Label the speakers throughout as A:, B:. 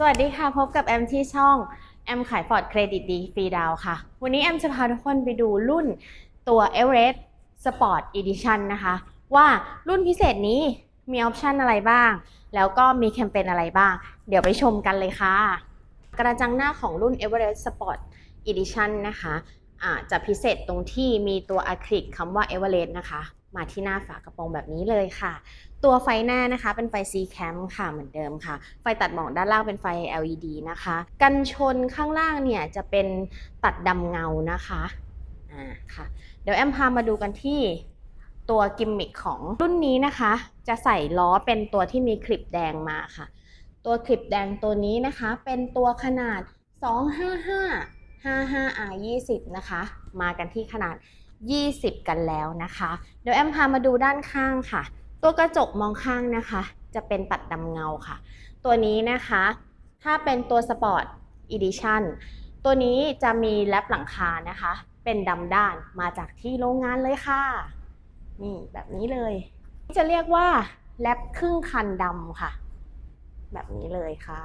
A: สวัสดีค่ะ พบกับแอมที่ช่อง แอมขายฟอร์ดเครดิตดีฟรีดาวค่ะ วันนี้แอมจะพาทุกคนไปดูรุ่นตัว Everest Sport Edition นะคะ ว่ารุ่นพิเศษนี้มีออปชันอะไรบ้าง แล้วก็มีแคมเปญอะไรบ้าง เดี๋ยวไปชมกันเลยค่ะ กระจังหน้าของรุ่น Everest Sport Edition นะคะอ่าจะพิเศษตรงที่มีตัวอะคริลิกคำว่า Everest นะคะ มาที่หน้าฝากระโปรงแบบนี้เลยค่ะ ตัวไฟหน้านะคะเป็นไฟ C cam ค่ะเหมือนเดิมค่ะ ไฟตัดหมอกด้านล่างเป็นไฟ LED นะคะ กันชนข้างล่างเนี่ยจะเป็นตัดดำเงานะคะอ่าค่ะ เดี๋ยวแอมพามาดูกันที่ตัวกิมมิคของรุ่นนี้นะคะ จะใส่ล้อเป็นตัวที่มีคลิปแดงมาค่ะ ตัวคลิปแดงตัวนี้นะคะ เป็นตัวขนาด 255 55R 20 นะคะ มากันที่ขนาด 20 กันแล้วนะคะ เดี๋ยวแอมพามาดูด้านข้างค่ะ ตัวกระจกมองข้างนะคะ จะเป็นตัดดำเงาค่ะ ตัวนี้นะคะ ถ้าเป็นตัวสปอร์ตอีดิชั่นตัวนี้จะมีแรปหลังคานะคะ เป็นดำด้านมาจากที่โรงงานเลยค่ะ นี่แบบนี้เลย จะเรียกว่าแรปครึ่งคันดำค่ะ แบบนี้เลยค่ะ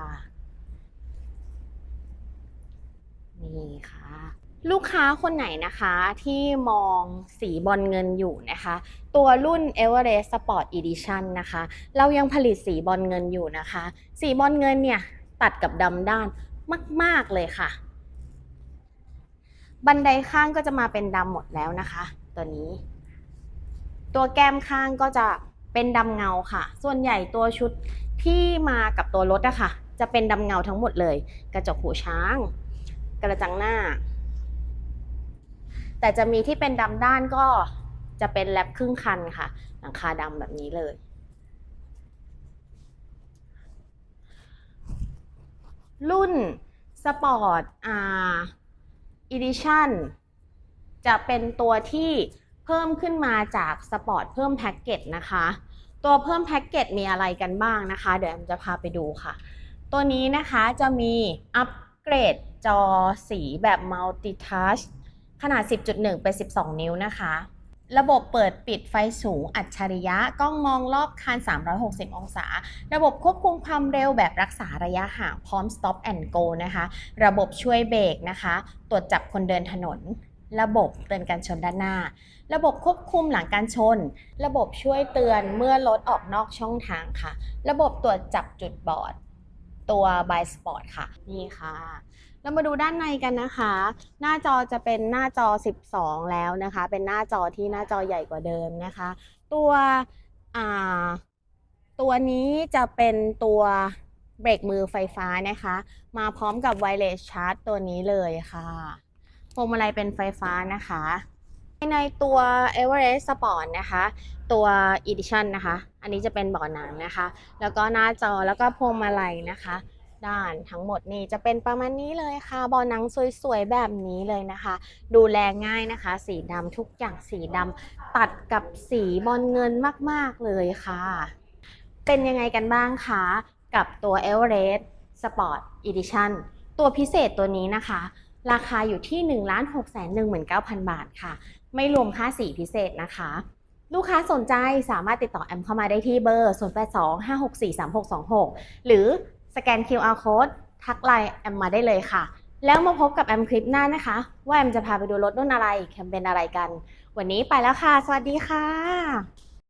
A: นี่ค่ะ ลูกค้าคนไหนนะคะที่มองสีบอลเงินอยู่นะคะ ตัวรุ่น Everest Sport Edition นะคะ เรายังผลิตสีบอลเงินอยู่นะคะ สีบอลเงินเนี่ยตัดกับดำด้านมาก ๆ เลยค่ะ บันไดข้างก็จะมาเป็นดำหมดแล้วนะคะ ตัวนี้ ตัวแก้มข้างก็จะเป็นดำเงาค่ะ ส่วนใหญ่ตัวชุดที่มากับตัวรถอะค่ะ จะเป็นดำเงาทั้งหมดเลย กระจกหูช้าง กระจังหน้า แต่จะมีที่เป็นดำด้านก็จะเป็นแลบครึ่งคันค่ะ หลังคาดำแบบนี้เลย รุ่นสปอร์ตอ่าอีดิชั่นจะเป็นตัวที่เพิ่มขึ้นมาจากสปอร์ตเพิ่มแพ็กเกจนะคะ ตัวเพิ่มแพ็กเกจมีอะไรกันบ้างนะคะ เดี๋ยวแอมจะพาไปดูค่ะ ตัวนี้นะคะจะมีอัปเกรดจอสีแบบมัลติทัช ขนาด 10.1 เป็น 12 นิ้วนะคะ ระบบเปิดปิดไฟสูงอัจฉริยะกล้องมองรอบคัน 360 องศา ระบบควบคุมความเร็วแบบรักษาระยะห่างพร้อม stop and go นะคะ ระบบช่วยเบรกนะคะ ตรวจจับคนเดินถนน ระบบเตือนการชนด้านหน้า ระบบควบคุมหลังการชน ระบบช่วยเตือนเมื่อรถออกนอกช่องทางค่ะ ระบบตรวจจับจุดบอด ตัว by sport ค่ะ นี่ค่ะ เรามาดูด้านในกันนะคะ หน้าจอจะเป็นหน้าจอ 12 แล้วนะคะ เป็นหน้าจอที่หน้าจอใหญ่กว่าเดิมนะคะ ตัวอ่าตัวนี้จะเป็นตัวเบรกมือไฟฟ้านะคะ มาพร้อมกับไวเลสชาร์จตัวนี้เลยค่ะพวงมาลัยเป็นไฟฟ้านะคะในตัว Everest Sport นะคะ ตัว Edition นะคะ อันนี้จะเป็นเบาะหนังนะคะ แล้วก็หน้าจอแล้วก็พวงมาลัยนะคะ ด้านทั้งหมดนี่จะเป็นประมาณนี้เลยค่ะบาะหนังสวยๆแบบนี้เลยนะคะ ดูแลง่ายนะคะ สีดำทุกอย่างสีดำตัดกับสีบอลเงินมากๆเลยค่ะ เป็นยังไงกันบ้างคะกับตัว Everest Sport Edition ตัวพิเศษตัวนี้นะคะ ราคาอยู่ที่ 1 6 1 9 0 0 0 บาทค่ะ ไม่รวมค่าสีพิเศษนะคะลูกค้าสนใจสามารถติดต่อแอมเข้ามาได้ที่เบอร์ 082 564 3626 หรือ สแกน QR code ทักไลน์แอมมาได้เลยค่ะ แล้วมาพบกับแอมคลิปหน้านะคะ ว่าแอมจะพาไปดูรถรุ่นอะไร แคมเปญอะไรกัน วันนี้ไปแล้วค่ะ สวัสดีค่ะ